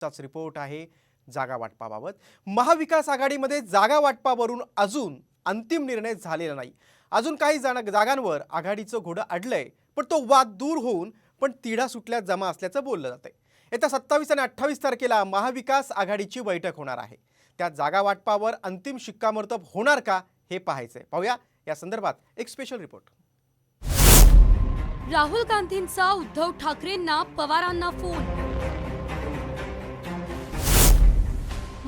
चाच रिपोर्ट आहे जागा वाटपाबाबत. महाविकास आघाडीमध्ये जागा वाटपावरून अजून अंतिम निर्णय झालेला नाही. अजून काही जाण जागांवर आघाडीचं घोडं अडलंय पण तो वाद दूर होऊन पण तिढा सुटल्यात जमा असल्याचं बोललं जातंय. येत्या सत्तावीस आणि अठ्ठावीस तारखेला महाविकास आघाडीची बैठक होणार आहे. त्या जागा वाटपावर अंतिम शिक्कामोर्तब होणार का हे पाहायचंय. पाहूया. या संदर्भात एक स्पेशल रिपोर्ट राहुल गांधींचा उद्धव ठाकरेंना पवारांना फोन.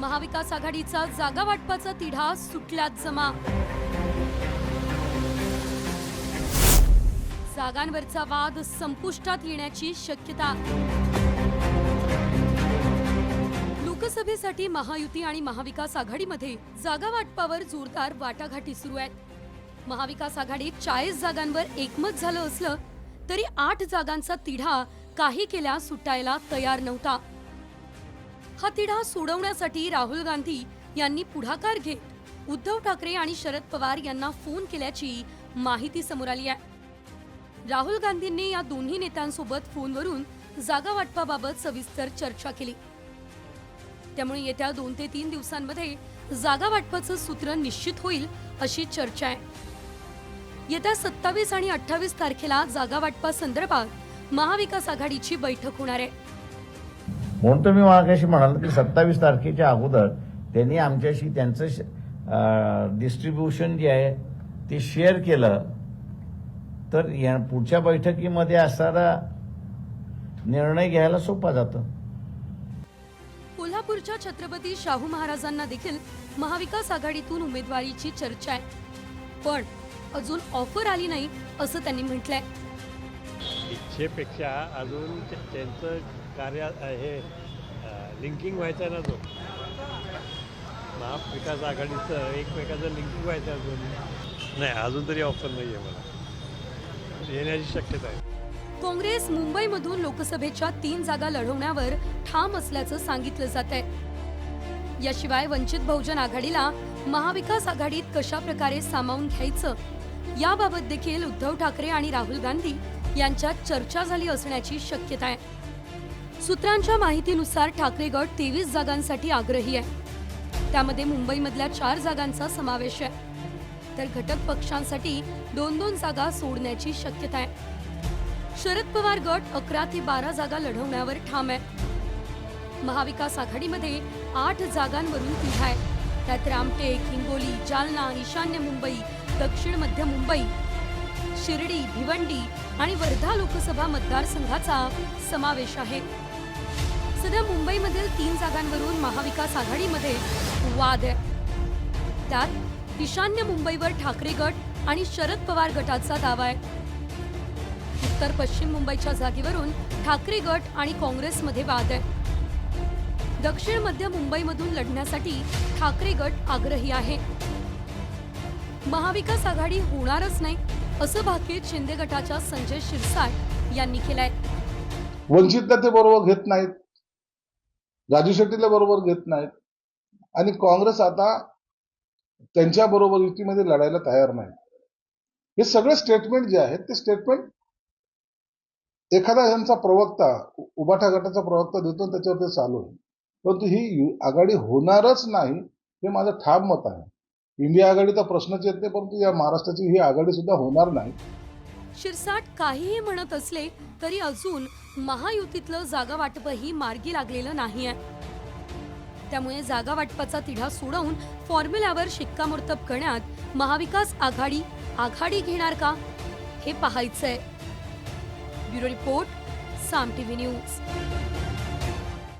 महाविकास आघाडीचा जागा वाटपाचा तिढा सुटल्यात जमा. जागांवरचा वाद संपुष्टात येण्याची शक्यता. लोकसभेसाठी महायुती आणि महाविकास आघाडीमध्ये जागा वाटपावर जोरदार वाटाघाटी सुरू आहेत. महाविकास आघाडीत चाळीस जागांवर एकमत झालं असलं तरी आठ जागांचा तिढा काही केल्या सुटायला तयार नव्हता. हा तिढा सोडवण्यासाठी राहुल गांधी यांनी पुढाकार घेत उद्धव ठाकरे आणि शरद पवार यांना फोन केल्याची माहिती समोर आली आहे. राहुल गांधींनी या दोन्ही नेत्यांसोबत फोनवरून जागा वाटपाबाबत सविस्तर चर्चा केली. त्यामुळे येत्या दोन ते तीन दिवसांमध्ये जागा वाटपाचं सूत्र निश्चित होईल अशी चर्चा आहे. येत्या सत्तावीस आणि अठ्ठावीस तारखेला जागा वाटपा संदर्भात महाविकास आघाडीची बैठक होणार आहे. म्हणून तर मी मागाशी म्हणाल की सत्तावीस तारखेच्या अगोदर त्यांनी आमच्याशी त्यांचं डिस्ट्रीब्युशन जे आहे ते शेअर केलं. तर या पुढच्या बैठकीमध्ये असणारा निर्णय घ्यायला सोपा जातं. कोल्हापूरच्या छत्रपती शाहू महाराजांना देखील महाविकास आघाडीतून उमेदवारीची चर्चा आहे. पण अजून ऑफर आली नाही असं त्यांनी म्हटलंय. इच्छेपेक्षा अजून त्यांचं कार्य हे लिंकिंग व्हायचं आहे ना तो महाविकास आघाडीचं एकमेकाचं लिंकिंग व्हायचं आहे अजून. नाही अजून तरी ऑफर नाही आहे मला. येण्याची शक्यता आहे. काँग्रेस मुंबईमधून लोकसभेच्या तीन जागा लढवण्यावर ठाम असल्याचं सांगितलं जात आहे याशिवाय वंचित बहुजन आघाडीला महाविकास आघाडीत कशा प्रकारे सामावून घ्यायचं? याबाबत देखील उद्धव ठाकरे आणि राहुल गांधी यांच्यात चर्चा झाली असण्याची शक्यता आहे. सूत्रांच्या माहितीनुसार ठाकरे गट तेवीस जागांसाठी आग्रही आहे. त्यामध्ये मुंबईमधल्या चार जागांचा समावेश आहे. तर घटक पक्षांसाठी दोन दोन जागा सोडण्याची शक्यता आहे. शरद पवार गट अकरा ते बारा जागा लढवण्यावर ठाम आहे. महाविकास आघाडीमध्ये आठ जागांवरून तिढा आहे. त्यात रामटेक हिंगोली जालना ईशान्य मुंबई दक्षिण मध्य मुंबई शिर्डी भिवंडी आणि वर्धा लोकसभा मतदारसंघाचा समावेश आहे. सध्या मुंबईमधील तीन जागांवरून महाविकास आघाडीमध्ये वाद आहे. त्यात ईशान्य मुंबईवर ठाकरे गट आणि शरद पवार गटाचा दावा आहे. उत्तर पश्चिम मुंबईच्या जागेवरून ठाकरे गट आणि काँग्रेसमध्ये वाद आहे. दक्षिण मध्य मुंबईमधून लढण्यासाठी ठाकरे गट आग्रही आहे. महाविकास आघाडी होणारच नाही असं भाकीत शिंदे गटाच्या संजय शिरसाट यांनी केलंय. वंचितला ते बरोबर घेत नाहीत. राजू शेट्टीला बरोबर घेत नाहीत. आणि काँग्रेस आता त्यांच्या बरोबर युतीमध्ये लढायला तयार नाही. हे सगळे स्टेटमेंट जे आहेत ते स्टेटमेंट एखादा यांचा प्रवक्ता उबाठा गटाचा प्रवक्ता देतो त्याच्यावर ते चालू आहे. परंतु ही आघाडी होणारच नाही हे माझं ठाम मत आहे. इंडिया आघाडीचा प्रश्नच येत नाही परंतु या महाराष्ट्राची ही आघाडी सुद्धा होणार नाही. शिरसाट काहीही म्हणत असले तरी अजून महायुतीतलं जागा वाटपही मार्गी लागलेलं नाही आहे त्यामुळे जागा वाटपाचा तिढा सोडवून फॉर्म्युल्यावर शिक्कामोर्तब करण्यात महाविकास आघाडी आघाडी घेणार का? हे पाहायचंय. Bureau report Saam TV news.